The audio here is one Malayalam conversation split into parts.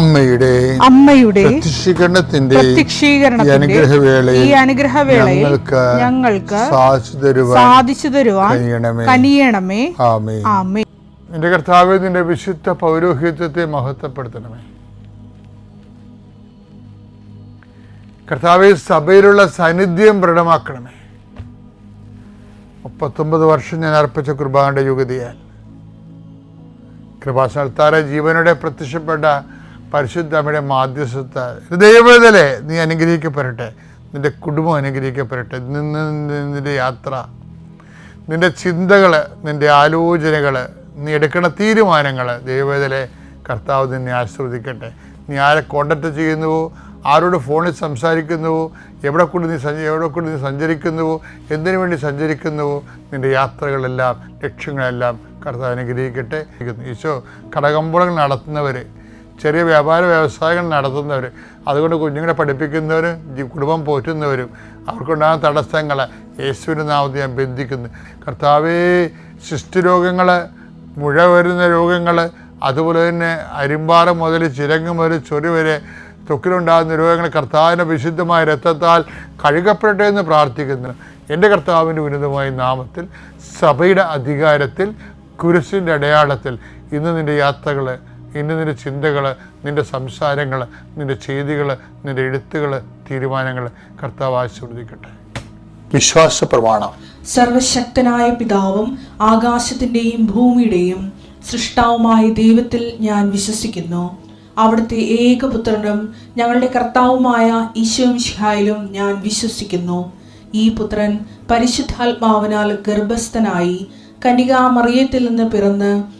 അമ്മയുടെ അമ്മയുടെ പ്രത്യക്ഷീകരണത്തിന്റെ അനുഗ്രഹവേളയിൽ ഈ അനുഗ്രഹവേളയിൽ ഞങ്ങൾക്ക് ഞങ്ങൾക്ക് സാധിച്ചു തരുവാൻ സാധിച്ചു തരുവാൻ കനിയണമേ. ആമേ ആമേ എന്റെ കർത്താവ് നിന്റെ വിശുദ്ധ പൗരോഹിത്വത്തെ മഹത്വപ്പെടുത്തണമേ. കർത്താവ് സഭയിലുള്ള സാന്നിധ്യം ദൃഢമാക്കണമേ മുപ്പത്തൊമ്പത് വർഷം ഞാൻ അർപ്പിച്ച കുർബാനയുടെ യുഗതിയാൽ. കൃപാസനത്താര ജീവനോടെ പ്രത്യക്ഷപ്പെട്ട പരിശുദ്ധ അമ്മയുടെ മാധ്യസ്ഥ ദൈവതലെ നീ അനുഗ്രഹിക്കപ്പെടട്ടെ. നിന്റെ കുടുംബം അനുഗ്രഹിക്കപ്പെടട്ടെ. നിന്ന് നിന്റെ യാത്ര നിന്റെ ചിന്തകൾ നിന്റെ ആലോചനകൾ നീ എടുക്കുന്ന തീരുമാനങ്ങൾ ദൈവതലെ കർത്താവ് നിന്നെ ആശ്രവദിക്കട്ടെ നീ ആരെ കോണ്ടാക്ട് ചെയ്യുന്നുവോ? ആരോട് ഫോണിൽ സംസാരിക്കുന്നുവോ? എവിടെ കൂടി നീ സഞ്ച എവിടെ കൂടി നീ സഞ്ചരിക്കുന്നുവോ? എന്തിനു വേണ്ടി സഞ്ചരിക്കുന്നുവോ? നിന്റെ യാത്രകളെല്ലാം ലക്ഷ്യങ്ങളെല്ലാം കർത്താവ് അനുഗ്രഹിക്കട്ടെ. ഈശോ കടകമ്പോളങ്ങൾ നടത്തുന്നവർ ചെറിയ വ്യാപാര വ്യവസായങ്ങൾ നടത്തുന്നവർ അതുകൊണ്ട് കുഞ്ഞുങ്ങളെ പഠിപ്പിക്കുന്നവരും കുടുംബം പോറ്റുന്നവരും അവർക്കുണ്ടാകുന്ന തടസ്സങ്ങൾ യേശുവിന്റെ നാമത്തിൽ ഞാൻ ബന്ധിക്കുന്നു. കർത്താവേ ശിഷ്ടരോഗങ്ങൾ മുഴ വരുന്ന രോഗങ്ങൾ അതുപോലെ തന്നെ അരിമ്പാറ മുതൽ ചിരങ്ങ് മുതൽ ചൊറി വരെ തൊക്കിലുണ്ടാകുന്ന രോഗങ്ങൾ കർത്താവിന്റെ വിശുദ്ധമായ രക്തത്താൽ കഴുകപ്പെടട്ടെ എന്ന് പ്രാർത്ഥിക്കുന്നു. എന്റെ കർത്താവിന്റെ ഉന്നതമായ നാമത്തിൽ സഭയുടെ അധികാരത്തിൽ കുരിശിന്റെ അടയാളത്തിൽ ഇന്ന് നിന്റെ യാത്രകൾ ഇന്ന് നിന്റെ ചിന്തകൾ നിന്റെ സംസാരങ്ങൾ നിന്റെ ചെയ്തികൾ നിന്റെ എഴുത്തുകൾ തീരുമാനങ്ങൾ കർത്താവ് ആശീർവദിക്കട്ടെ. വിശ്വാസ പ്രമാണം സർവശക്തനായ പിതാവും ആകാശത്തിന്റെയും ഭൂമിയുടെയും സൃഷ്ടാവുമായ ദൈവത്തിൽ ഞാൻ വിശ്വസിക്കുന്നു. അവിടുത്തെ ഏകപുത്രനും ഞങ്ങളുടെ കർത്താവുമായ ഈശോമിഷിഹായിലും ഞാൻ വിശ്വസിക്കുന്നു. ഈ പുത്രൻ പരിശുദ്ധാത്മാവിനാൽ ഗർഭസ്ഥനായി കനികാമറിയത്തിൽ നിന്ന് പിറന്ന്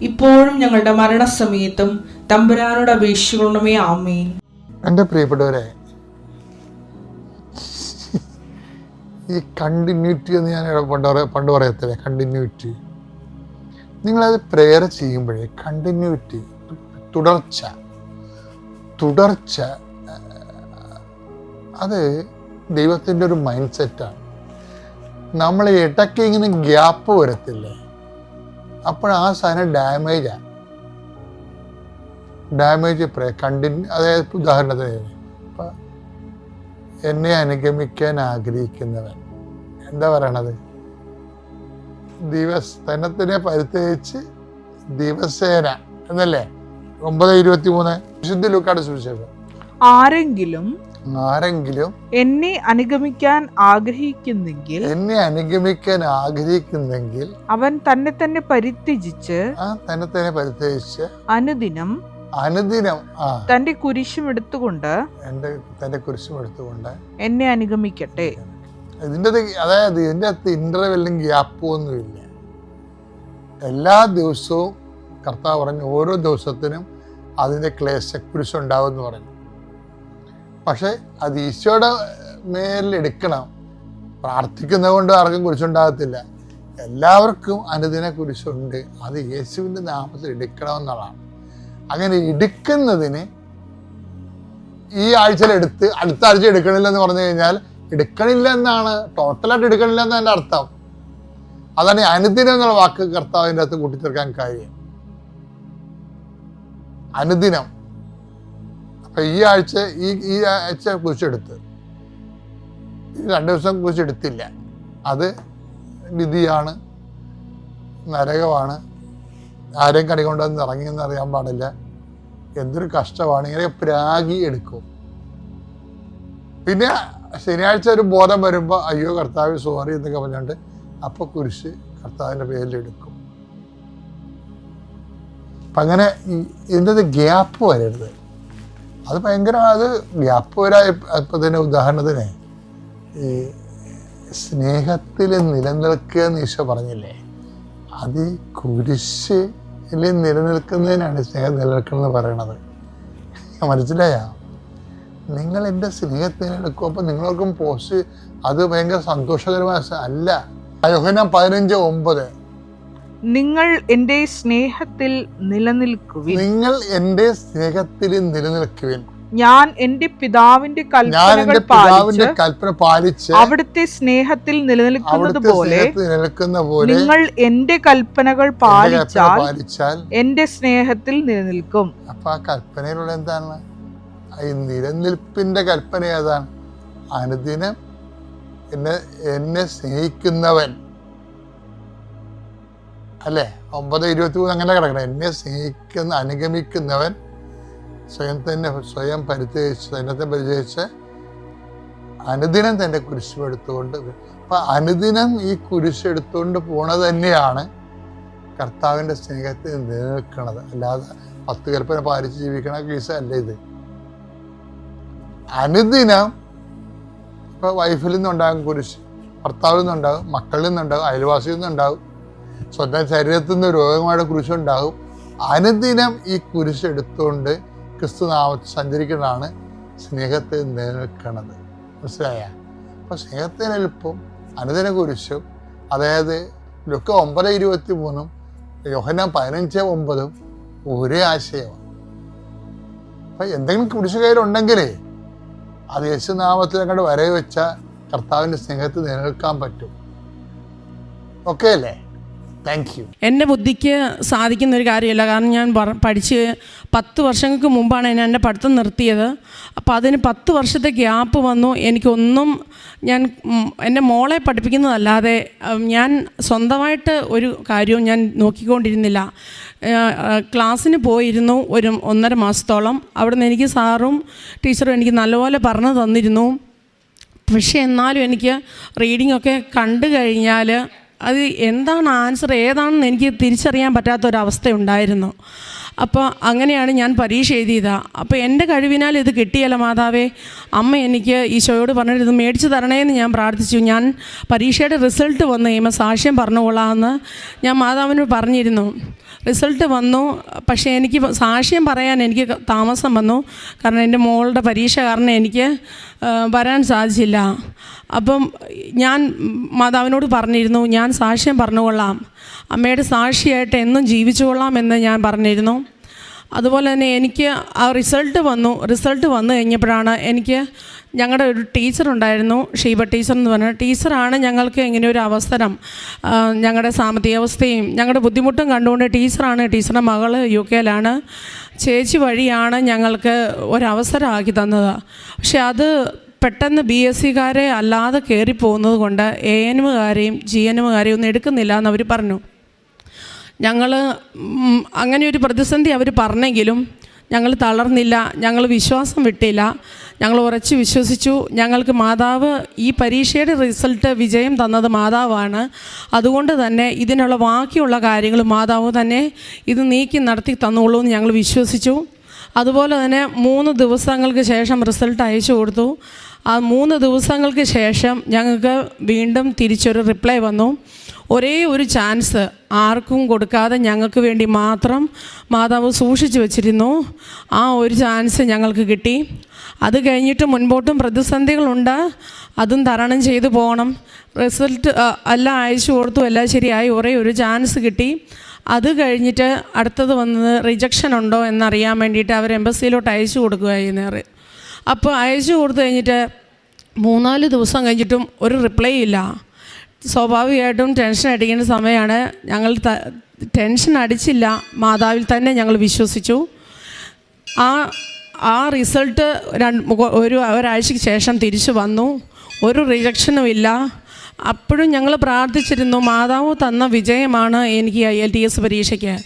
ഇപ്പോഴും ഞങ്ങളുടെ മരണസമയത്തും തമ്പുരാനോട് അപേക്ഷിക്കണമേ ആമേൻ. എന്റെ പ്രിയപ്പെട്ടവരെ ഈ കണ്ടിന്യൂറ്റി എന്ന് ഞാൻ പണ്ട് പണ്ട് പറയത്തില്ലേ? കണ്ടിന്യൂറ്റി നിങ്ങളത് പ്രെയർ ചെയ്യുമ്പോഴേ കണ്ടിന്യൂറ്റി തുടർച്ച തുടർച്ച അത് ദൈവത്തിന്റെ ഒരു മൈൻഡ് സെറ്റാണ് നമ്മൾ ഇടയ്ക്ക് ഇങ്ങനെ ഗ്യാപ്പ് വരത്തില്ലേ? അപ്പോൾ ആ സാധനം ഡാമേജാണ് ഡാമേജ് പ്രേ കണ്ടിന്യൂ അതായത് ഉദാഹരണത്തിന് ഇപ്പം എന്നെ അനുഗമിക്കാൻ ആഗ്രഹിക്കുന്നവൻ എന്താ പറയണത്? ദിവസ് തന്നത്തിനെ പരിത്യജിച്ച് ദിവസേന എന്നല്ലേ? ഒമ്പത് ഇരുപത്തി മൂന്ന് ലൂക്കാട് സുവിശേഷം. ആരെങ്കിലും ആരെങ്കിലും എന്നെ അനുഗമിക്കാൻ ആഗ്രഹിക്കുന്നെങ്കിൽ എന്നെ അനുഗമിക്കാൻ ആഗ്രഹിക്കുന്നെങ്കിൽ അവൻ തന്നെ തന്നെ പരിത്യജിച്ച് തന്നെ തന്നെ പരിത്യജിച്ച് അനുദിനം അനുദിനം തന്റെ കുരിശും എടുത്തുകൊണ്ട് എന്റെ തന്റെ കുരിശും എടുത്തുകൊണ്ട് എന്നെ അനുഗമിക്കട്ടെ. ഇതിന്റെ അത് അതായത് ഇതിന്റെ അകത്ത് ഇന്റർവെല്ലും ഗ്യാപ്പും ഒന്നുമില്ല എല്ലാ ദിവസവും കർത്താവ് പറഞ്ഞു ഓരോ ദിവസത്തിനും അതിന്റെ ക്ലേശക്കുരിശുണ്ടാവും എന്ന് പറഞ്ഞു. പക്ഷേ അത് ഈശോയുടെ മേലിൽ എടുക്കണം. പ്രാർത്ഥിക്കുന്നത് കൊണ്ട് ആർക്കും കുരിശുണ്ടാകത്തില്ല. എല്ലാവർക്കും അനുദിന കുരിശുണ്ട് അത് യേശുവിന്റെ നാമത്തിൽ എടുക്കണമെന്നുള്ളതാണ്. അങ്ങനെ എടുക്കുന്നതിന് ഈ ആഴ്ചയിൽ എടുത്ത് അടുത്ത ആഴ്ച എടുക്കണില്ല എന്ന് പറഞ്ഞു കഴിഞ്ഞാൽ എടുക്കണില്ല എന്നാണ്. ടോട്ടലായിട്ട് എടുക്കണില്ല എന്നതിന്റെ അർത്ഥം. അതാണ് അനുദിനം എന്നുള്ള വാക്ക് കർത്താവിന്റെ അകത്ത് കൂട്ടിച്ചേർക്കാൻ കാര്യം. അനുദിനം. അപ്പൊ ഈ ആഴ്ച ഈ ഈ ആഴ്ച കുറിച്ചെടുത്ത് ഈ രണ്ട് ദിവസം കുറിച്ചെടുത്തില്ല അത് വിധിയാണ് നരകമാണ്. ആരെയും കണി കൊണ്ടുവന്ന് ഇറങ്ങിയെന്ന് അറിയാൻ പാടില്ല. എന്തൊരു കഷ്ടമാണ്. ഇങ്ങനെ പ്രാഗി എടുക്കും. പിന്നെ ശനിയാഴ്ച ഒരു ബോധം വരുമ്പോൾ അയ്യോ കർത്താവ് സോറി എന്നൊക്കെ പറഞ്ഞുകൊണ്ട് അപ്പോൾ കുരിശ് കർത്താവിന്റെ പേരിൽ എടുക്കും. അപ്പം അങ്ങനെ ഇതിന്റെ ഗ്യാപ്പ് വരരുത്. അത് ഭയങ്കര അത് വരാ ഇപ്പം തന്നെ ഉദാഹരണത്തിന് ഈ സ്നേഹത്തിൽ നിലനിൽക്കുക എന്ന് ഈശോ പറഞ്ഞില്ലേ? അത് കുരിശിൽ നിലനിൽക്കുന്നതിനാണ് സ്നേഹം നിലനിൽക്കുന്നത് പറയണത്. മനസ്സിലായോ? നിങ്ങൾ എന്റെ സ്നേഹത്തിൽ എടുക്കും അപ്പം നിങ്ങൾക്കും പോസ്റ്റ് അത് ഭയങ്കര സന്തോഷകരമായ അല്ല. അയോഹന പതിനഞ്ച് ഒമ്പത്. നിങ്ങൾ എന്റെ സ്നേഹത്തിൽ നിലനിൽക്കുവിൻ. നിങ്ങൾ എന്റെ സ്നേഹത്തിൽ നിലനിൽക്കുവിൻ. ഞാൻ എന്റെ പിതാവിന്റെ കൽപ്പനകൾ പിതാവിന്റെ കൽപ്പന പാലിച്ച് അവിടുത്തെ സ്നേഹത്തിൽ നിലനിൽക്കുന്നത് പോലെ നിലനിൽക്കുന്ന പോലെ നിങ്ങൾ എന്റെ കൽപ്പനകൾ പാലിച്ചാൽ പാലിച്ചാൽ എന്റെ സ്നേഹത്തിൽ നിലനിൽക്കും. അപ്പൊ ആ കൽപ്പനയിലുള്ള എന്താണ്? ഈ നിലനിൽപ്പിന്റെ കൽപ്പന ഏതാണ്? അനുദിനം എന്നെ എന്നെ സ്നേഹിക്കുന്നവൻ. അല്ലേ? ഒമ്പത് ഇരുപത്തി മൂന്ന് അങ്ങനെ കിടക്കണം. എന്നെ സ്നേഹിക്കുന്ന അനുഗമിക്കുന്നവൻ സ്വയം തന്നെ സ്വയം പരിചയിച്ച് തന്നെ പരിചയിച്ച് അനുദിനം തന്റെ കുരിശെടുത്തുകൊണ്ട് അപ്പം അനുദിനം ഈ കുരിശെടുത്തുകൊണ്ട് പോണത് തന്നെയാണ് കർത്താവിന്റെ സ്നേഹത്തിൽ നിലനിൽക്കുന്നത് അല്ലാതെ പത്ത് കൽപ്പന പാലിച്ച് ജീവിക്കണ കേസ് അല്ല ഇത്. അനുദിനം ഇപ്പം വൈഫിൽ നിന്നുണ്ടാകും കുരിശ് ഭർത്താവിൽ നിന്നുണ്ടാകും മക്കളിൽ നിന്നുണ്ടാകും അയൽവാസിയിൽ നിന്നുണ്ടാകും. സ്വന്തം ശരീരത്തിൽ നിന്ന് രോഗങ്ങളുടെ കുരിശുണ്ടാകും. അനുദിനം ഈ കുരിശ് എടുത്തുകൊണ്ട് ക്രിസ്തുനാമത്തിൽ സഞ്ചരിക്കുന്നതാണ് സ്നേഹത്തെ നിലനിൽക്കുന്നത് മനസ്സിലായ? അപ്പോൾ സ്നേഹത്തെ നിൽപ്പും അനുദിന കുരിശും അതായത് ലുക്ക ഒമ്പത് ഇരുപത്തി മൂന്നും യോഹന പതിനഞ്ച് ഒമ്പതും ഒരേ ആശയമാണ്. അപ്പൊ എന്തെങ്കിലും കുരിശ് കയ്യിലുണ്ടെങ്കിലേ അത് യേശുനാമത്തിൽ അങ്ങോട്ട് വരവ് വെച്ച കർത്താവിന്റെ സ്നേഹത്തിൽ നിലനിൽക്കാൻ പറ്റും. ഓക്കെ അല്ലേ? താങ്ക് യു എന്റെ ബുദ്ധിക്ക് സാധിക്കുന്ന ഒരു കാര്യമല്ല. കാരണം ഞാൻ പഠിച്ച് പത്ത് വർഷങ്ങൾക്ക് മുമ്പാണ് ഞാൻ എന്റെ പഠിത്തം നിർത്തിയത്. അപ്പോൾ അതിന് പത്ത് വർഷത്തെ ഗ്യാപ്പ് വന്നു. എനിക്കൊന്നും ഞാൻ എന്റെ മോളെ പഠിപ്പിക്കുന്നതല്ലാതെ ഞാൻ സ്വന്തമായിട്ട് ഒരു കാര്യവും ഞാൻ നോക്കിക്കൊണ്ടിരുന്നില്ല. ക്ലാസ്സിന് പോയിരുന്നു ഒരു ഒന്നര മാസത്തോളം. അവിടുന്ന് എനിക്ക് സാറും ടീച്ചറും എനിക്ക് നല്ലപോലെ പറഞ്ഞു തന്നിരുന്നു. പക്ഷേ എന്നാലും എനിക്ക് റീഡിങ്ങൊക്കെ കണ്ടു കഴിഞ്ഞാൽ അത് എന്താണ് ആൻസർ? ഏതാണെന്ന് എനിക്ക് തിരിച്ചറിയാൻ പറ്റാത്തൊരവസ്ഥയുണ്ടായിരുന്നു. അപ്പോൾ അങ്ങനെയാണ് ഞാൻ പരീക്ഷ എഴുതിയത്. അപ്പോൾ എന്റെ കഴിവിനാൽ ഇത് കിട്ടിയല്ല മാതാവേ. അമ്മ എനിക്ക് ഈശോയോട് പറഞ്ഞിട്ട് ഇത് മേടിച്ച് തരണേന്ന് ഞാൻ പ്രാർത്ഥിച്ചു. ഞാൻ പരീക്ഷയുടെ റിസൾട്ട് വന്നു. കഴിയുമ്പോൾ സാക്ഷ്യം പറഞ്ഞുകൊള്ളാമെന്ന് ഞാൻ മാതാവിനോട് പറഞ്ഞിരുന്നു. റിസൾട്ട് വന്നു. പക്ഷേ എനിക്ക് സാക്ഷ്യം പറയാൻ എനിക്ക് താമസം വന്നു. കാരണം എന്റെ മോളുടെ പരീക്ഷ കാരണം എനിക്ക് വരാൻ സാധിച്ചില്ല. അപ്പം ഞാൻ മാതാവിനോട് പറഞ്ഞിരുന്നു ഞാൻ സാക്ഷ്യം പറഞ്ഞുകൊള്ളാം. അമ്മയുടെ സാക്ഷിയായിട്ട് എന്നും ജീവിച്ചുകൊള്ളാം എന്ന് ഞാൻ പറഞ്ഞിരുന്നു. അതുപോലെ തന്നെ എനിക്ക് ആ റിസൾട്ട് വന്നു. റിസൾട്ട് വന്നു കഴിഞ്ഞപ്പോഴാണ് എനിക്ക് ഞങ്ങളുടെ ഒരു ടീച്ചർ ഉണ്ടായിരുന്നു ഷീബ ടീച്ചർ എന്ന് പറഞ്ഞ ടീച്ചറാണ് ഞങ്ങൾക്ക് ഇങ്ങനെ ഒരു അവസരം ഞങ്ങളുടെ സാമ്പത്തികാവസ്ഥയും ഞങ്ങളുടെ ബുദ്ധിമുട്ടും കണ്ടുകൊണ്ട് ടീച്ചറാണ് ടീച്ചറുടെ മകൾ യു കെയിലാണ്. ചേച്ചി വഴിയാണ് ഞങ്ങൾക്ക് ഒരവസരമാക്കി തന്നത്. പക്ഷെ അത് പെട്ടെന്ന് ബി എസ് സിക്കാരെ അല്ലാതെ കയറിപ്പോകുന്നത് കൊണ്ട് എ എനുകാരെയും ജി എനുകാരെയും ഒന്നും എടുക്കുന്നില്ല എന്നവർ പറഞ്ഞു. ഞങ്ങൾ അങ്ങനെ ഒരു പ്രതിസന്ധി അവർ പറഞ്ഞെങ്കിലും ഞങ്ങൾ തളർന്നില്ല ഞങ്ങൾ വിശ്വാസം വിട്ടില്ല ഞങ്ങൾ ഉറച്ച് വിശ്വസിച്ചു. ഞങ്ങൾക്ക് മാതാവ് ഈ പരീക്ഷയുടെ റിസൾട്ട് വിജയം തന്നത് മാതാവാണ്. അതുകൊണ്ട് തന്നെ ഇതിനുള്ള ബാക്കിയുള്ള കാര്യങ്ങൾ മാതാവ് തന്നെ ഇത് നീക്കി നടത്തി തന്നോളൂ എന്ന് ഞങ്ങൾ വിശ്വസിച്ചു. അതുപോലെ തന്നെ മൂന്ന് ദിവസങ്ങൾക്ക് ശേഷം റിസൾട്ട് അയച്ചു കൊടുത്തു. ആ മൂന്ന് ദിവസങ്ങൾക്ക് ശേഷം ഞങ്ങൾക്ക് വീണ്ടും തിരിച്ചൊരു റിപ്ലൈ വന്നു. ഒരേ ഒരു ചാൻസ് ആർക്കും കൊടുക്കാതെ ഞങ്ങൾക്ക് വേണ്ടി മാത്രം മാതാവ് സൂക്ഷിച്ചു വച്ചിരുന്നു. ആ ഒരു ചാൻസ് ഞങ്ങൾക്ക് കിട്ടി. അത് കഴിഞ്ഞിട്ട് മുൻപോട്ടും പ്രതിസന്ധികളുണ്ട്. അതും തരണം ചെയ്തു പോകണം. റിസൾട്ട് എല്ലാം അയച്ചു കൊടുത്തു. എല്ലാം ശരിയായി. ഒരേ ഒരു ചാൻസ് കിട്ടി. അത് കഴിഞ്ഞിട്ട് അടുത്തത് വന്നത് റിജക്ഷൻ ഉണ്ടോ എന്നറിയാൻ വേണ്ടിയിട്ട് അവർ എംബസിയിലോട്ട് അയച്ചു കൊടുക്കുകയായിരുന്നു. അപ്പോൾ അയച്ചു കൊടുത്തു കഴിഞ്ഞിട്ട് മൂന്നാൽ ദിവസം കഴിഞ്ഞിട്ടും ഒരു റിപ്ലൈ ഇല്ല. സ്വാഭാവികമായിട്ടും ടെൻഷൻ അടിക്കേണ്ട സമയമാണ്. ഞങ്ങൾ ടെൻഷൻ അടിച്ചില്ല. മാതാവിൽ തന്നെ ഞങ്ങൾ വിശ്വസിച്ചു. ആ ആ റിസൾട്ട് ഒരു ഒരാഴ്ചയ്ക്ക് ശേഷം തിരിച്ചു വന്നു. ഒരു റിജക്ഷനും ഇല്ല. അപ്പോഴും ഞങ്ങൾ പ്രാർത്ഥിച്ചിരുന്നു മാതാവ് തന്ന വിജയമാണ് എനിക്ക് ഐ എൽ ടി എസ് പരീക്ഷയ്ക്ക്.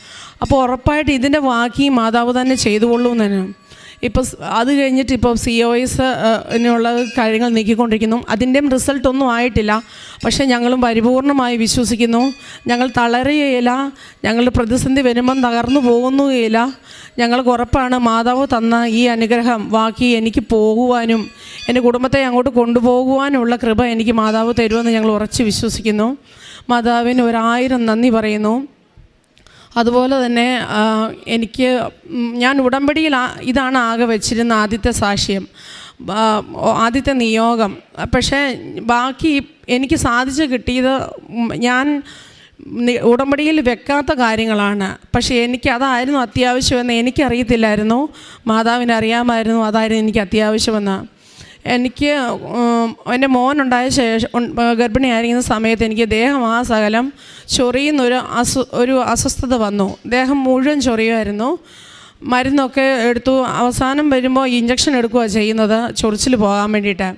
അപ്പോൾ ഉറപ്പായിട്ട് ഇതിന്റെ വാക്കി മാതാവ് തന്നെ ചെയ്തുകൊള്ളൂ എന്ന് ഇപ്പോൾ അത് കഴിഞ്ഞിട്ട് ഇപ്പോൾ സി ഒ എസ് എന്നുള്ള കാര്യങ്ങൾ നീക്കിക്കൊണ്ടിരിക്കുന്നു. അതിന്റെയും റിസൾട്ട് ഒന്നും ആയിട്ടില്ല. പക്ഷേ ഞങ്ങളും പരിപൂർണമായി വിശ്വസിക്കുന്നു. ഞങ്ങൾ തളരുകയില്ല. ഞങ്ങളുടെ പ്രതിസന്ധി വരുമ്പം തകർന്നു പോകുന്നുകയില്ല. ഞങ്ങൾക്ക് ഉറപ്പാണ് മാതാവ് തന്ന ഈ അനുഗ്രഹം ബാക്കി എനിക്ക് പോകുവാനും എന്റെ കുടുംബത്തെ അങ്ങോട്ട് കൊണ്ടുപോകുവാനുള്ള കൃപ എനിക്ക് മാതാവ് തരുമെന്ന് ഞങ്ങൾ ഉറച്ച് വിശ്വസിക്കുന്നു. മാതാവിന് ഒരായിരം നന്ദി പറയുന്നു. അതുപോലെ തന്നെ എനിക്ക് ഞാൻ ഉടമ്പടിയിൽ ഇതാണ് ആകെ വെച്ചിരുന്ന ആദ്യത്തെ സാക്ഷ്യം ആദ്യത്തെ നിയോഗം. പക്ഷേ ബാക്കി എനിക്ക് സാധിച്ചു കിട്ടിയത് ഞാൻ ഉടമ്പടിയിൽ വെക്കാത്ത കാര്യങ്ങളാണ്. പക്ഷേ എനിക്ക് അതായിരുന്നു അത്യാവശ്യമെന്ന് എനിക്കറിയത്തില്ലായിരുന്നു. മാതാവിനറിയാമായിരുന്നു അതായിരുന്നു എനിക്ക് അത്യാവശ്യമെന്ന്. എനിക്ക് എന്റെ മോനുണ്ടായ ശേഷം ഗർഭിണിയായിരിക്കുന്ന സമയത്ത് എനിക്ക് ദേഹമാസകലം ചൊറിയുന്നൊരു അസു ഒരു അസ്വസ്ഥത വന്നു. ദേഹം മുഴുവൻ ചൊറിയുമായിരുന്നു. മരുന്നൊക്കെ എടുത്തു. അവസാനം വരുമ്പോൾ ഇഞ്ചക്ഷൻ എടുക്കുകയാണ് ചെയ്യുന്നത് ചൊറിച്ചിൽ പോകാൻ വേണ്ടിയിട്ട്.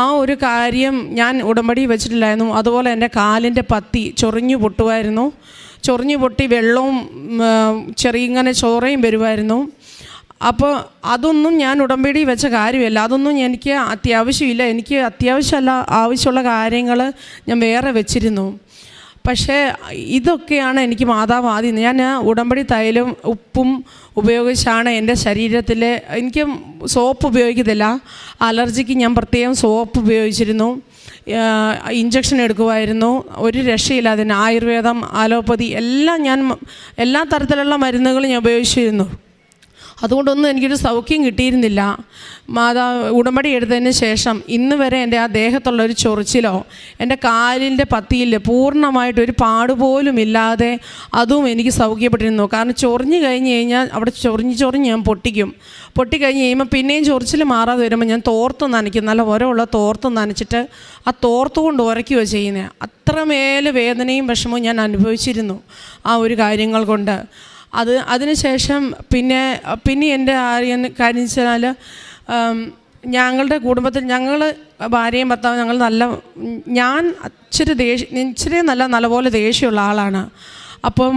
ആ ഒരു കാര്യം ഞാൻ ഉടമ്പടി വെച്ചിട്ടില്ലായിരുന്നു. അതുപോലെ എന്റെ കാലിന്റെ പത്തി ചൊറിഞ്ഞു പൊട്ടുമായിരുന്നു ചൊറിഞ്ഞു പൊട്ടി വെള്ളവും ചെറിയ ഇങ്ങനെ ചോറയും വരുമായിരുന്നു അപ്പോൾ അതൊന്നും ഞാൻ ഉടമ്പടി വെച്ച കാര്യമല്ല. അതൊന്നും എനിക്ക് അത്യാവശ്യമില്ല. എനിക്ക് അത്യാവശ്യമല്ല ആവശ്യമുള്ള കാര്യങ്ങൾ ഞാൻ വേറെ വെച്ചിരുന്നു. പക്ഷേ ഇതൊക്കെയാണ് എനിക്ക് മാതാവ് ആദ്യം ഞാൻ ഉടമ്പടി തൈലും ഉപ്പും ഉപയോഗിച്ചാണ് എന്റെ ശരീരത്തിൽ എനിക്ക് സോപ്പ് ഉപയോഗിക്കത്തില്ല. അലർജിക്ക് ഞാൻ പ്രത്യേകം സോപ്പ് ഉപയോഗിച്ചിരുന്നു. ഇഞ്ചക്ഷൻ എടുക്കുമായിരുന്നു. ഒരു രക്ഷയില്ല അതിന് ആയുർവേദം അലോപ്പതി എല്ലാം ഞാൻ എല്ലാ തരത്തിലുള്ള മരുന്നുകളും ഞാൻ ഉപയോഗിച്ചിരുന്നു. അതുകൊണ്ടൊന്നും എനിക്കൊരു സൗഖ്യം കിട്ടിയിരുന്നില്ല. മാതാ ഉടമ്പടി എടുത്തതിന് ശേഷം ഇന്ന് വരെ എന്റെ ആ ദേഹത്തുള്ള ഒരു ചൊറിച്ചിലോ എന്റെ കാലിന്റെ പത്തിയിൽ പൂർണമായിട്ട് ഒരു പാടുപോലും ഇല്ലാതെ അതും എനിക്ക് സൗഖ്യപ്പെട്ടിരുന്നു. കാരണം ചൊറിഞ്ഞ് കഴിഞ്ഞ് കഴിഞ്ഞാൽ അവിടെ ചൊറിഞ്ഞ് ചൊറിഞ്ഞ് ഞാൻ പൊട്ടിക്കും. പൊട്ടിക്കഴിഞ്ഞ് കഴിയുമ്പോൾ പിന്നെയും ചൊറിച്ചിൽ മാറാതെ വരുമ്പോൾ ഞാൻ തോർത്ത് നനയ്ക്കും. നല്ല ഉരമുള്ള തോർത്ത് നനച്ചിട്ട് ആ തോർത്ത് കൊണ്ട് ഉരയ്ക്കുകയോ ചെയ്യുന്നത്. അത്രമേൽ വേദനയും വിഷമവും ഞാൻ അനുഭവിച്ചിരുന്നു ആ ഒരു കാര്യങ്ങൾ കൊണ്ട്. അത് അതിനുശേഷം പിന്നെ പിന്നെ എന്റെ ആര്യം കാര്യം വെച്ചാൽ ഞങ്ങളുടെ കുടുംബത്തിൽ ഞങ്ങൾ ഭാര്യയും ഭർത്താവും ഞങ്ങൾ നല്ല ഞാൻ ഇച്ചിരി ദേഷ്യം ഇച്ചിരി നല്ല നല്ലപോലെ ദേഷ്യമുള്ള ആളാണ്. അപ്പം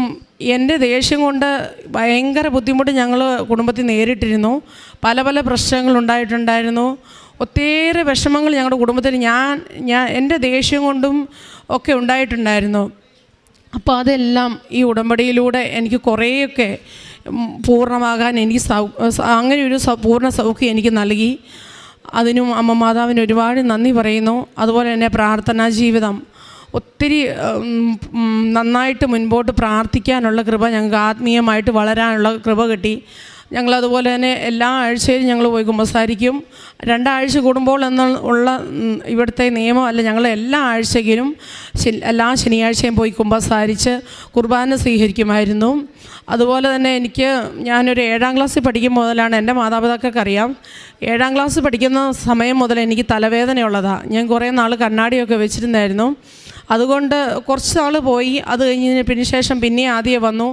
എന്റെ ദേഷ്യം കൊണ്ട് ഭയങ്കര ബുദ്ധിമുട്ട് ഞങ്ങൾ കുടുംബത്തിൽ നേരിട്ടിരുന്നു. പല പല പ്രശ്നങ്ങളുണ്ടായിട്ടുണ്ടായിരുന്നു ഒത്തിരി വിഷമങ്ങൾ ഞങ്ങളുടെ കുടുംബത്തിൽ ഞാൻ ഞാൻ എന്റെ ദേഷ്യം കൊണ്ടും ഒക്കെ ഉണ്ടായിട്ടുണ്ടായിരുന്നു. അപ്പോൾ അതെല്ലാം ഈ ഉടമ്പടിയിലൂടെ എനിക്ക് കുറേയൊക്കെ പൂർണമാകാൻ എനിക്ക് സൗ അങ്ങനെ ഒരു പൂർണ സൗഖ്യം എനിക്ക് നൽകി. അതിനും അമ്മ മാതാവിന് ഒരുപാട് നന്ദി പറയുന്നു. അതുപോലെ തന്നെ പ്രാർത്ഥനാ ജീവിതം. ഒത്തിരി നന്നായിട്ട് മുൻപോട്ട് പ്രാർത്ഥിക്കാനുള്ള കൃപ ഞങ്ങൾക്ക് ആത്മീയമായിട്ട് വളരാനുള്ള കൃപ കിട്ടി. ഞങ്ങളതുപോലെ തന്നെ എല്ലാ ആഴ്ചയിലും ഞങ്ങൾ പോയി കുമ്പസാരിക്കും. രണ്ടാഴ്ച കൂടുമ്പോൾ എന്ന ഉള്ള ഇവിടുത്തെ നിയമമല്ല ഞങ്ങൾ എല്ലാ ആഴ്ചയിലും എല്ലാ ശനിയാഴ്ചയും പോയി കുമ്പസാരിച്ച് കുർബാന സ്വീകരിക്കുമായിരുന്നു. അതുപോലെ തന്നെ എനിക്ക് ഞാനൊരു ഏഴാം ക്ലാസ്സിൽ പഠിക്കും മുതലാണ് എന്റെ മാതാപിതാക്കൾക്ക് അറിയാം ഏഴാം ക്ലാസ് പഠിക്കുന്ന സമയം മുതൽ എനിക്ക് തലവേദനയുള്ളതാണ് ഞാൻ കുറേ നാൾ കണ്ണാടിയൊക്കെ വെച്ചിരുന്നായിരുന്നു. അതുകൊണ്ട് കുറച്ച് നാൾ പോയി അത് കഴിഞ്ഞതിന് പിന്നെ ശേഷം പിന്നെ ആദ്യം വന്നു.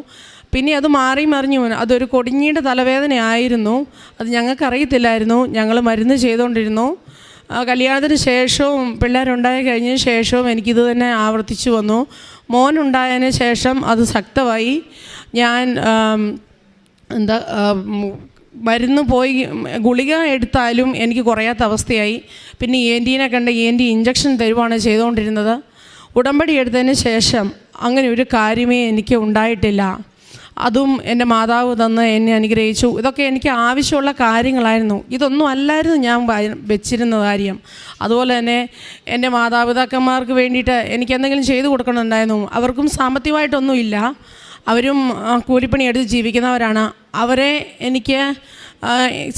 പിന്നെ അത് മാറി മറിഞ്ഞു. അതൊരു കൊടിഞ്ഞിയുടെ തലവേദനയായിരുന്നു. അത് ഞങ്ങൾക്കറിയത്തില്ലായിരുന്നു. ഞങ്ങൾ മരുന്ന് ചെയ്തുകൊണ്ടിരുന്നു കല്യാണത്തിന് ശേഷവും പിള്ളേരുണ്ടായി കഴിഞ്ഞ ശേഷവും എനിക്കിത് തന്നെ ആവർത്തിച്ചു വന്നു. മോനുണ്ടായതിന് ശേഷം അത് ശക്തമായി. ഞാൻ എന്താ മരുന്ന് പോയി ഗുളിക എടുത്താലും എനിക്ക് കുറയാത്ത അവസ്ഥയായി. പിന്നെ ഏന്റീനെ കണ്ട് ഏന്റി ഇഞ്ചക്ഷൻ തരുവാണ് ചെയ്തുകൊണ്ടിരുന്നത് ഉടമ്പടി എടുത്തതിന് ശേഷം അങ്ങനെ ഒരു കാര്യമേ എനിക്ക് ഉണ്ടായിട്ടില്ല. അതും എന്റെ മാതാവ് തന്ന് എന്നെ അനുഗ്രഹിച്ചു. ഇതൊക്കെ എനിക്ക് ആവശ്യമുള്ള കാര്യങ്ങളായിരുന്നു. ഇതൊന്നും അല്ലായിരുന്നു ഞാൻ വെച്ചിരുന്ന കാര്യം. അതുപോലെ തന്നെ എന്റെ മാതാപിതാക്കന്മാർക്ക് വേണ്ടിയിട്ട് എനിക്ക് എന്തെങ്കിലും ചെയ്തു കൊടുക്കണമുണ്ടായിരുന്നു അവർക്കും സാമ്പത്തികമായിട്ടൊന്നുമില്ല അവരും കൂലിപ്പണി എടുത്ത് ജീവിക്കുന്നവരാണ്. അവരെ എനിക്ക്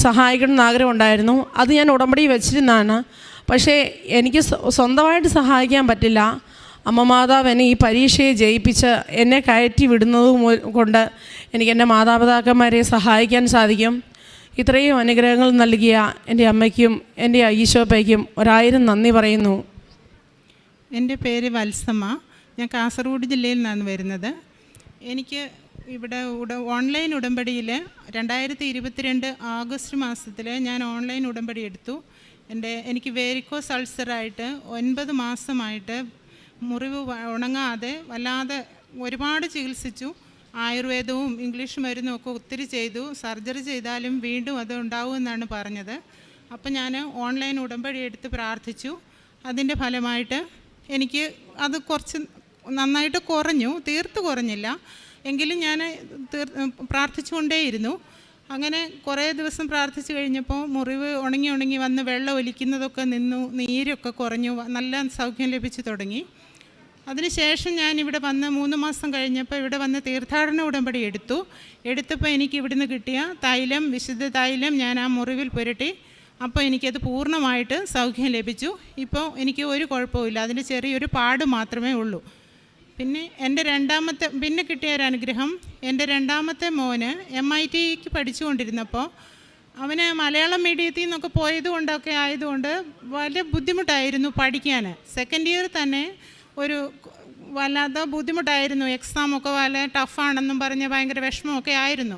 സഹായിക്കണം എന്ന് ആഗ്രഹമുണ്ടായിരുന്നു അത് ഞാൻ ഉടമ്പടി വെച്ചിരുന്നതാണ്. പക്ഷേ എനിക്ക് സ്വന്തമായിട്ട് സഹായിക്കാൻ പറ്റില്ല. അമ്മ മാതാവ് എന്നെ ഈ പരീക്ഷയെ ജയിപ്പിച്ച് എന്നെ കയറ്റി വിടുന്നത് കൊണ്ട് എനിക്ക് എന്റെ മാതാപിതാക്കന്മാരെ സഹായിക്കാൻ സാധിക്കും. ഇത്രയും അനുഗ്രഹങ്ങൾ നൽകിയ എന്റെ അമ്മയ്ക്കും എന്റെ ഈശോപ്പയ്ക്കും ഒരായിരം നന്ദി പറയുന്നു. എന്റെ പേര് വത്സമ്മ. ഞാൻ കാസർഗോഡ് ജില്ലയിൽ നിന്നാണ് വരുന്നത്. എനിക്ക് ഇവിടെ ഉട ഓൺലൈൻ ഉടമ്പടിയിൽ രണ്ടായിരത്തി ഇരുപത്തിരണ്ട് ആഗസ്റ്റ് മാസത്തിൽ ഞാൻ ഓൺലൈൻ ഉടമ്പടി എടുത്തു. എന്റെ എനിക്ക് വേരിക്കോസ് അൾസറായിട്ട് ഒൻപത് മാസമായിട്ട് മുറിവ് ഉണങ്ങാതെ വല്ലാതെ ഒരുപാട് ചികിത്സിച്ചു. ആയുർവേദവും ഇംഗ്ലീഷ് മരുന്നും ഒക്കെ ഒത്തിരി ചെയ്തു. സർജറി ചെയ്താലും വീണ്ടും അത് ഉണ്ടാവുമെന്നാണ് പറഞ്ഞത്. അപ്പോൾ ഞാൻ ഓൺലൈൻ ഉടമ്പടി എടുത്ത് പ്രാർത്ഥിച്ചു. അതിന്റെ ഫലമായിട്ട് എനിക്ക് അത് കുറച്ച് നന്നായിട്ട് കുറഞ്ഞു. തീർത്ത് കുറഞ്ഞില്ല. എങ്കിലും ഞാൻ തീർ പ്രാർത്ഥിച്ചുകൊണ്ടേയിരുന്നു. അങ്ങനെ കുറേ ദിവസം പ്രാർത്ഥിച്ചു കഴിഞ്ഞപ്പോൾ മുറിവ് ഉണങ്ങി ഉണങ്ങി വന്ന് വെള്ളം ഒലിക്കുന്നതൊക്കെ നിന്നു. നീരൊക്കെ കുറഞ്ഞു. നല്ല സൗഖ്യം ലഭിച്ചു തുടങ്ങി. അതിനുശേഷം ഞാൻ ഇവിടെ വന്ന് മൂന്ന് മാസം കഴിഞ്ഞപ്പോൾ ഇവിടെ വന്ന് തീർത്ഥാടന ഉടമ്പടി എടുത്തു. എടുത്തപ്പോൾ എനിക്ക് ഇവിടുന്ന് കിട്ടിയ തൈലം വിശുദ്ധ തൈലം ഞാൻ ആ മുറിവിൽ പുരട്ടി. അപ്പോൾ എനിക്കത് പൂർണമായിട്ട് സൗഖ്യം ലഭിച്ചു. ഇപ്പോൾ എനിക്ക് ഒരു കുഴപ്പമില്ല അതിന് ചെറിയൊരു പാട് മാത്രമേ ഉള്ളൂ. പിന്നെ എന്റെ രണ്ടാമത്തെ പിന്നെ കിട്ടിയ ഒരു അനുഗ്രഹം എന്റെ രണ്ടാമത്തെ മോന് എം ഐ ടിക്ക് പഠിച്ചുകൊണ്ടിരുന്നപ്പോൾ അവന് മലയാളം മീഡിയത്തിൽ നിന്നൊക്കെ പോയതുകൊണ്ടൊക്കെ ആയതുകൊണ്ട് വളരെ ബുദ്ധിമുട്ടായിരുന്നു പഠിക്കാൻ. സെക്കൻഡ് ഇയർ തന്നെ ഒരു വല്ലാത്ത ബുദ്ധിമുട്ടായിരുന്നു. എക്സാമൊക്കെ വളരെ ടഫാണെന്നും പറഞ്ഞ് ഭയങ്കര വിഷമമൊക്കെ ആയിരുന്നു.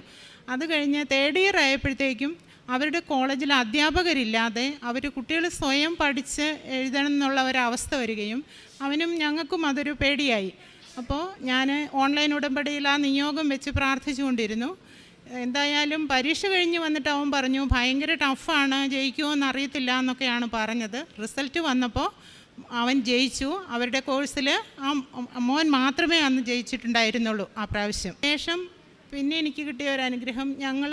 അത് കഴിഞ്ഞ് തേർഡ് ഇയർ ആയപ്പോഴത്തേക്കും അവരുടെ കോളേജിൽ അധ്യാപകരില്ലാതെ അവർ കുട്ടികൾ സ്വയം പഠിച്ച് എഴുതണം എന്നുള്ള ഒരവസ്ഥ വരികയും അവനും ഞങ്ങൾക്കും അതൊരു പേടിയായി. അപ്പോൾ ഞാൻ ഓൺലൈൻ ഉടമ്പടിയിൽ ആ നിയോഗം വെച്ച് പ്രാർത്ഥിച്ചുകൊണ്ടിരുന്നു. എന്തായാലും പരീക്ഷ കഴിഞ്ഞ് വന്നിട്ട് അവൻ പറഞ്ഞു ഭയങ്കര ടഫാണ് ജയിക്കുമോ എന്നറിയത്തില്ല എന്നൊക്കെയാണ് പറഞ്ഞത്. റിസൾട്ട് വന്നപ്പോൾ അവൻ ജയിച്ചു. അവരുടെ കോഴ്സിൽ ആ മോൻ മാത്രമേ അന്ന് ജയിച്ചിട്ടുണ്ടായിരുന്നുള്ളൂ ആ പ്രാവശ്യം. ശേഷം പിന്നെ എനിക്ക് കിട്ടിയ ഒരു അനുഗ്രഹം ഞങ്ങൾ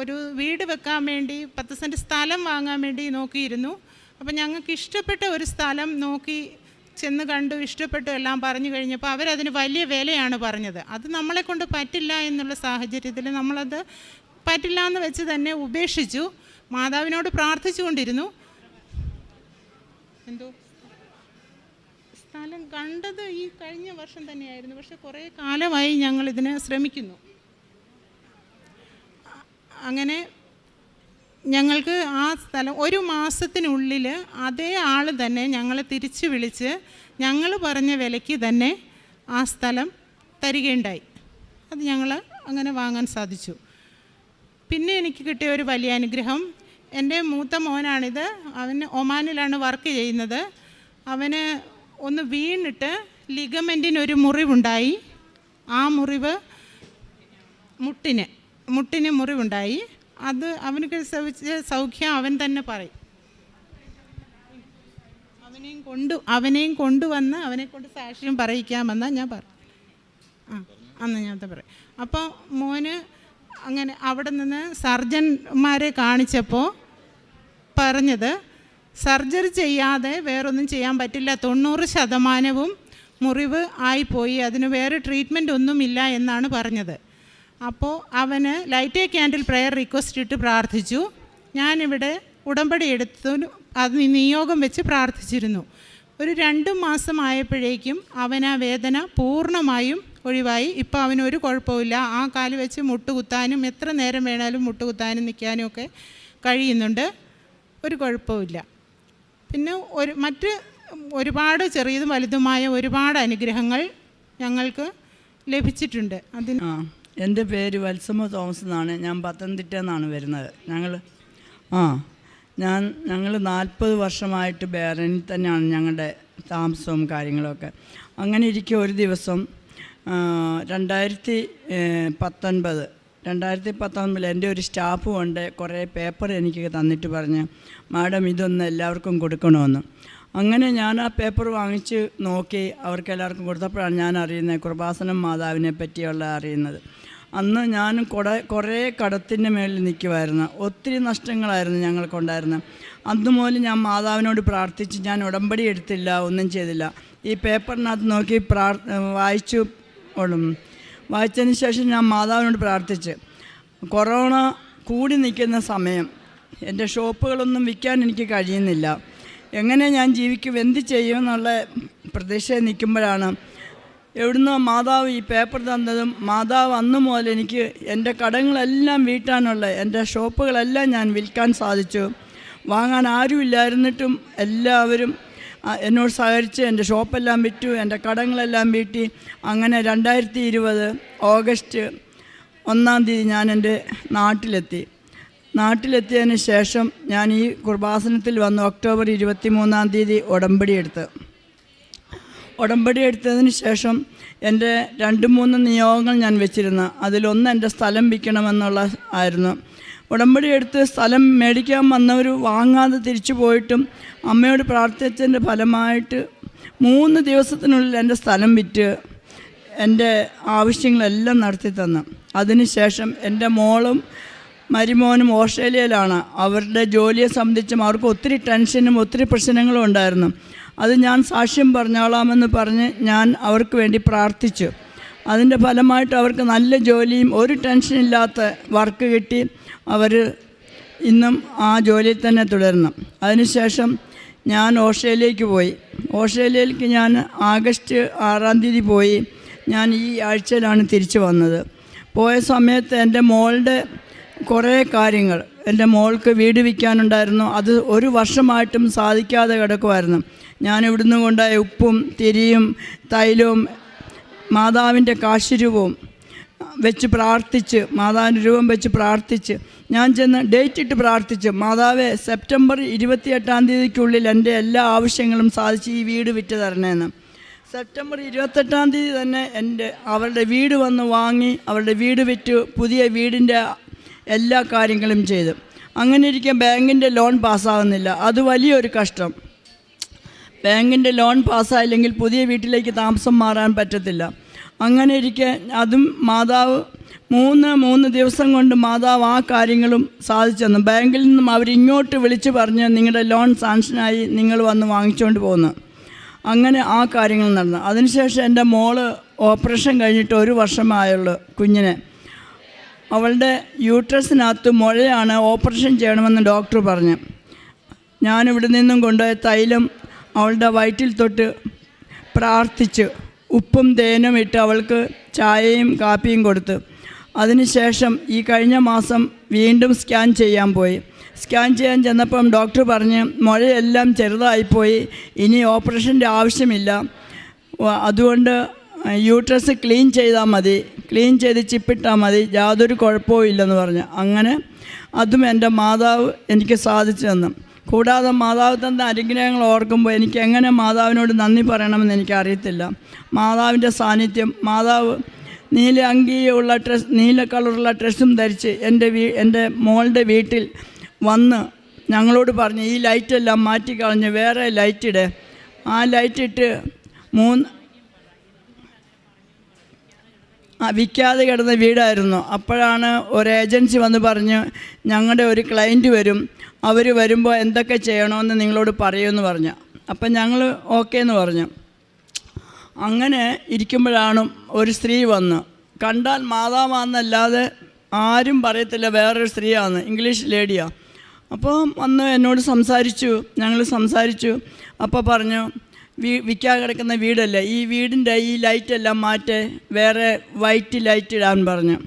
ഒരു വീട് വെക്കാൻ വേണ്ടി പത്ത് സെന്റ് സ്ഥലം വാങ്ങാൻ വേണ്ടി നോക്കിയിരുന്നു. അപ്പം ഞങ്ങൾക്ക് ഇഷ്ടപ്പെട്ട ഒരു സ്ഥലം നോക്കി ചെന്ന് കണ്ടു ഇഷ്ടപ്പെട്ടു എല്ലാം പറഞ്ഞു കഴിഞ്ഞപ്പോൾ അവരതിന് വലിയ വിലയാണ് പറഞ്ഞത്. അത് നമ്മളെ കൊണ്ട് പറ്റില്ല എന്നുള്ള സാഹചര്യത്തിൽ നമ്മളത് പറ്റില്ല എന്ന് വെച്ച് തന്നെ ഉപേക്ഷിച്ചു. മാതാവിനോട് പ്രാർത്ഥിച്ചുകൊണ്ടിരുന്നു. എന്തോ സ്ഥലം കണ്ടത് ഈ കഴിഞ്ഞ വർഷം തന്നെയായിരുന്നു. പക്ഷെ കുറേ കാലമായി ഞങ്ങൾ ഇതിനെ ശ്രമിക്കുന്നു. അങ്ങനെ ഞങ്ങൾക്ക് ആ സ്ഥലം ഒരു മാസത്തിനുള്ളിൽ അതേ ആൾ തന്നെ ഞങ്ങളെ തിരിച്ചു വിളിച്ച് ഞങ്ങൾ പറഞ്ഞ വിലയ്ക്ക് തന്നെ ആ സ്ഥലം തരികയുണ്ടായി. അത് ഞങ്ങൾ അങ്ങനെ വാങ്ങാൻ സാധിച്ചു. പിന്നെ എനിക്ക് കിട്ടിയ ഒരു വലിയ അനുഗ്രഹം എന്റെ മൂത്ത മോനാണിത്. അവന് ഒമാനിലാണ് വർക്ക് ചെയ്യുന്നത്. അവന് ഒന്ന് വീണിട്ട് ലിഗമെന്റിനൊരു മുറിവുണ്ടായി. ആ മുറിവ് മുട്ടിന് മുട്ടിന് മുറിവുണ്ടായി. അത് അവനക്ക് സൗഖ്യം അവൻ തന്നെ പറയും. അവനെയും കൊണ്ടു അവനെയും കൊണ്ടുവന്ന് അവനെ കൊണ്ട് സാക്ഷ്യം പറയിക്കാമെന്നാണ് ഞാൻ പറഞ്ഞു ആ അന്ന് ഞാൻ പറയാം. അപ്പോൾ മോന് അങ്ങനെ അവിടെ നിന്ന് സർജന്മാരെ കാണിച്ചപ്പോൾ പറഞ്ഞത് സർജറി ചെയ്യാതെ വേറൊന്നും ചെയ്യാൻ പറ്റില്ല. തൊണ്ണൂറ് ശതമാനവും മുറിവ് ആയിപ്പോയി. അതിന് വേറെ ട്രീറ്റ്മെന്റ് ഒന്നുമില്ല എന്നാണ് പറഞ്ഞത്. അപ്പോൾ അവന് ലൈറ്റ് ക്യാൻഡിൽ പ്രെയർ റിക്വസ്റ്റ് ഇട്ട് പ്രാർത്ഥിച്ചു. ഞാനിവിടെ ഉടമ്പടി എടുത്തു. അത് നിയോഗം വെച്ച് പ്രാർത്ഥിച്ചിരുന്നു. ഒരു രണ്ട് മാസമായപ്പോഴേക്കും അവൻ ആ വേദന പൂർണമായും ഒഴിവായി. ഇപ്പോൾ അവനൊരു കുഴപ്പമില്ല ആ കാൽ വെച്ച് മുട്ടുകുത്താനും എത്ര നേരം വേണാലും മുട്ടുകുത്താനും നിൽക്കാനും ഒക്കെ കഴിയുന്നുണ്ട്. ഒരു കുഴപ്പമില്ല പിന്നെ ഒരു മറ്റ് ഒരുപാട് ചെറിയതും വലുതുമായ ഒരുപാട് അനുഗ്രഹങ്ങൾ ഞങ്ങൾക്ക് ലഭിച്ചിട്ടുണ്ട്. അതിന് ആ എന്റെ പേര് വത്സമ തോമസ് എന്നാണ്. ഞാൻ പത്തനംതിട്ട നിന്നാണ് വരുന്നത്. ഞങ്ങൾ ആ ഞാൻ ഞങ്ങൾ നാൽപ്പത് വർഷമായിട്ട് ബേറനിൽ തന്നെയാണ് ഞങ്ങളുടെ താമസവും കാര്യങ്ങളൊക്കെ. അങ്ങനെ ഇരിക്കും ഒരു ദിവസം രണ്ടായിരത്തി പത്തൊൻപത്. രണ്ടായിരത്തി പത്തൊൻപതിൽ എന്റെ ഒരു സ്റ്റാഫ് കൊണ്ട് കുറേ പേപ്പർ എനിക്ക് തന്നിട്ട് പറഞ്ഞ് മാഡം ഇതൊന്ന് എല്ലാവർക്കും കൊടുക്കണമെന്ന്. അങ്ങനെ ഞാൻ ആ പേപ്പർ വാങ്ങിച്ച് നോക്കി അവർക്ക് എല്ലാവർക്കും കൊടുത്തപ്പോഴാണ് ഞാൻ അറിയുന്നത് കൃപാസനം മാതാവിനെ പറ്റിയുള്ള അറിയുന്നത്. അന്ന് ഞാനും കുറേ കുറേ കടത്തിന്റെ മേളിൽ നിൽക്കുമായിരുന്നു ഒത്തിരി നഷ്ടങ്ങളായിരുന്നു ഞങ്ങൾക്കുണ്ടായിരുന്നത്. അന്ന് ഞാൻ മാതാവിനോട് പ്രാർത്ഥിച്ച് ഞാൻ ഉടമ്പടി എടുത്തില്ല ഒന്നും ചെയ്തില്ല. ഈ പേപ്പറിനകത്ത് നോക്കി പ്രാർ വായിച്ചു വായിച്ചതിന് ശേഷം ഞാൻ മാതാവിനോട് പ്രാർത്ഥിച്ച് കൊറോണ കൂടി നിൽക്കുന്ന സമയം എന്റെ ഷോപ്പുകളൊന്നും വിൽക്കാൻ എനിക്ക് കഴിയുന്നില്ല. എങ്ങനെ ഞാൻ ജീവിക്കും എന്ത് ചെയ്യും എന്നുള്ള പ്രതീക്ഷയിൽ നിൽക്കുമ്പോഴാണ് എവിടുന്നോ മാതാവ് ഈ പേപ്പർ തന്നതും മാതാവ് അന്ന് മുതൽ എനിക്ക് എന്റെ കടങ്ങളെല്ലാം വീട്ടാനുള്ള എന്റെ ഷോപ്പുകളെല്ലാം ഞാൻ വിൽക്കാൻ സാധിച്ചു. വാങ്ങാൻ ആരുമില്ലായിരുന്നിട്ടും എല്ലാവരും എന്നോട് സഹകരിച്ച് എന്റെ ഷോപ്പെല്ലാം വിറ്റു എന്റെ കടങ്ങളെല്ലാം വീട്ടി. അങ്ങനെ രണ്ടായിരത്തി ഇരുപത് ഓഗസ്റ്റ് ഒന്നാം തീയതി ഞാൻ എന്റെ നാട്ടിലെത്തി. നാട്ടിലെത്തിയതിന് ശേഷം ഞാൻ ഈ കുർബാസനത്തിൽ വന്ന് ഒക്ടോബർ ഇരുപത്തി മൂന്നാം തീയതി ഉടമ്പടി എടുത്ത്. ഉടമ്പടി എടുത്തതിന് ശേഷം എന്റെ രണ്ട് മൂന്ന് നിയോഗങ്ങൾ ഞാൻ വെച്ചിരുന്നു. അതിലൊന്ന് എന്റെ സ്ഥലം വിൽക്കണമെന്നുള്ള ആയിരുന്നു. ഉടമ്പടി എടുത്ത് സ്ഥലം മേടിക്കാൻ വന്നവർ വാങ്ങാതെ തിരിച്ചു പോയിട്ടും അമ്മയോട് പ്രാർത്ഥിച്ചതിന്റെ ഫലമായിട്ട് മൂന്ന് ദിവസത്തിനുള്ളിൽ എന്റെ സ്ഥലം വിറ്റ് എന്റെ ആവശ്യങ്ങളെല്ലാം നടത്തി തന്നു. അതിനുശേഷം എന്റെ മോളും മരുമോനും ഓസ്ട്രേലിയയിലാണ്. അവരുടെ ജോലിയെ സംബന്ധിച്ചും അവർക്ക് ഒത്തിരി ടെൻഷനും ഒത്തിരി പ്രശ്നങ്ങളും ഉണ്ടായിരുന്നു. അത് ഞാൻ സാക്ഷ്യം പറഞ്ഞോളാമെന്ന് പറഞ്ഞ് ഞാൻ അവർക്ക് വേണ്ടി പ്രാർത്ഥിച്ചു. അതിന്റെ ഫലമായിട്ട് അവർക്ക് നല്ല ജോലിയും ഒരു ടെൻഷനില്ലാത്ത വർക്ക് കിട്ടി. അവർ ഇന്നും ആ ജോലിയിൽ തന്നെ തുടരണം. അതിനുശേഷം ഞാൻ ഓസ്ട്രേലിയക്ക് പോയി. ഓസ്ട്രേലിയയിലേക്ക് ഞാൻ ആഗസ്റ്റ് ആറാം തീയതി പോയി. ഞാൻ ഈ ആഴ്ചയിലാണ് തിരിച്ചു വന്നത്. പോയ സമയത്ത് എന്റെ മോളുടെ കുറേ കാര്യങ്ങൾ എന്റെ മോൾക്ക് വീട് വിൽക്കാനുണ്ടായിരുന്നു. അത് ഒരു വർഷമായിട്ടും സാധിക്കാതെ കിടക്കുമായിരുന്നു ഞാൻ ഇവിടുന്ന് കൊണ്ടായ ഉപ്പും തിരിയും തൈലവും മാതാവിന്റെ കാശുരൂപവും വെച്ച് പ്രാർത്ഥിച്ച് മാതാവിന്റെ രൂപം വെച്ച് പ്രാർത്ഥിച്ച് ഞാൻ ചെന്ന് ഡേറ്റ് ഇട്ട് പ്രാർത്ഥിച്ച് മാതാവെ സെപ്റ്റംബർ ഇരുപത്തിയെട്ടാം തീയതിക്കുള്ളിൽ എന്റെ എല്ലാ ആവശ്യങ്ങളും സാധിച്ച് ഈ വീട് വിറ്റ് തരണേന്ന്. സെപ്റ്റംബർ ഇരുപത്തെട്ടാം തീയതി തന്നെ എന്റെ അവരുടെ വീട് വന്ന് വാങ്ങി അവരുടെ വീട് വിറ്റ് പുതിയ വീടിന്റെ എല്ലാ കാര്യങ്ങളും ചെയ്തു. അങ്ങനെ ഇരിക്കെ ബാങ്കിന്റെ ലോൺ പാസ്സാകുന്നില്ല അത് വലിയൊരു കഷ്ടം. ബാങ്കിന്റെ ലോൺ പാസ്സായില്ലെങ്കിൽ പുതിയ വീട്ടിലേക്ക് താമസം മാറാൻ പറ്റത്തില്ല. അങ്ങനെ ഇരിക്കെ അതും മാതാവ് മൂന്ന് മൂന്ന് ദിവസം കൊണ്ട് മാതാവ് ആ കാര്യങ്ങളും സാധിച്ചെന്ന്. ബാങ്കിൽ നിന്നും അവരിങ്ങോട്ട് വിളിച്ച് പറഞ്ഞ് നിങ്ങളുടെ ലോൺ സാങ്ഷനായി നിങ്ങൾ വന്ന് വാങ്ങിച്ചുകൊണ്ട് പോകുന്നു അങ്ങനെ ആ കാര്യങ്ങൾ നടന്നു. അതിനുശേഷം എന്റെ മോൾ ഓപ്പറേഷൻ കഴിഞ്ഞിട്ട് ഒരു വർഷമായുള്ളൂ കുഞ്ഞിനെ. അവളുടെ യൂട്രസിനകത്ത് മുഴയാണ് ഓപ്പറേഷൻ ചെയ്യണമെന്ന് ഡോക്ടർ പറഞ്ഞു. ഞാനിവിടെ നിന്നും കൊണ്ടുപോയ തൈലം അവളുടെ വയറ്റിൽ തൊട്ട് പ്രാർത്ഥിച്ച്. ഉപ്പും തേനും ഇട്ട് അവൾക്ക് ചായയും കാപ്പിയും കൊടുത്തു. അതിനുശേഷം ഈ കഴിഞ്ഞ മാസം വീണ്ടും സ്കാൻ ചെയ്യാൻ പോയി. സ്കാൻ ചെയ്യാൻ ചെന്നപ്പം ഡോക്ടർ പറഞ്ഞ് മുഴയെല്ലാം ചെറുതായിപ്പോയി. ഇനി ഓപ്പറേഷന്റെ ആവശ്യമില്ല. അതുകൊണ്ട് യൂട്രസ് ക്ലീൻ ചെയ്താൽ മതി. ക്ലീൻ ചെയ്ത് ചിപ്പിട്ടാൽ മതി. യാതൊരു കുഴപ്പവും ഇല്ലെന്ന് പറഞ്ഞു. അങ്ങനെ അതും എന്റെ മാതാവ് എനിക്ക് സാധിച്ചു തന്നു. കൂടാതെ മാതാവ് തന്ന അനുഗ്രഹങ്ങൾ ഓർക്കുമ്പോൾ എനിക്ക് എങ്ങനെ മാതാവിനോട് നന്ദി പറയണമെന്ന് എനിക്കറിയത്തില്ല. മാതാവിന്റെ സാന്നിധ്യം മാതാവ് നീല അങ്കിയുള്ള ഡ്രസ് നീല കളറുള്ള ഡ്രസ്സും ധരിച്ച് എന്റെ വീ എന്റെ മോളുടെ വീട്ടിൽ വന്ന് ഞങ്ങളോട് പറഞ്ഞു ഈ ലൈറ്റെല്ലാം മാറ്റിക്കളഞ്ഞ് വേറെ ലൈറ്റിടെ ആ ലൈറ്റിട്ട് മൂന്ന് വിൽക്കാതെ കിടന്ന വീടായിരുന്നു. അപ്പോഴാണ് ഒരു ഏജൻസി വന്ന് പറഞ്ഞ് ഞങ്ങളുടെ ഒരു ക്ലയന്റ് വരും. അവർ വരുമ്പോൾ എന്തൊക്കെ ചെയ്യണമെന്ന് നിങ്ങളോട് പറയുമെന്ന് പറഞ്ഞു. അപ്പം ഞങ്ങൾ ഓക്കേ എന്ന് പറഞ്ഞു. അങ്ങനെ ഇരിക്കുമ്പോഴാണ് ഒരു സ്ത്രീ വന്ന്. കണ്ടാൽ മാതാവാന്നല്ലാതെ ആരും പറയത്തില്ല വേറൊരു സ്ത്രീയാണ്. ഇംഗ്ലീഷ് ലേഡിയാണ് അപ്പോൾ വന്ന് എന്നോട് സംസാരിച്ചു ഞങ്ങൾ സംസാരിച്ചു. അപ്പോൾ പറഞ്ഞു വീ വിൽക്കാൻ കിടക്കുന്ന വീടല്ലേ? ഈ വീടിന്റെ ഈ ലൈറ്റെല്ലാം മാറ്റി വേറെ വൈറ്റ് ലൈറ്റ് ഇടാൻ പറഞ്ഞു.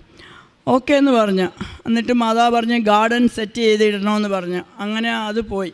ഓക്കെ എന്ന് പറഞ്ഞു. എന്നിട്ട് മാതാവ് പറഞ്ഞ് ഗാർഡൻ സെറ്റ് ചെയ്തിടണമെന്ന് പറഞ്ഞു. അങ്ങനെ അത് പോയി.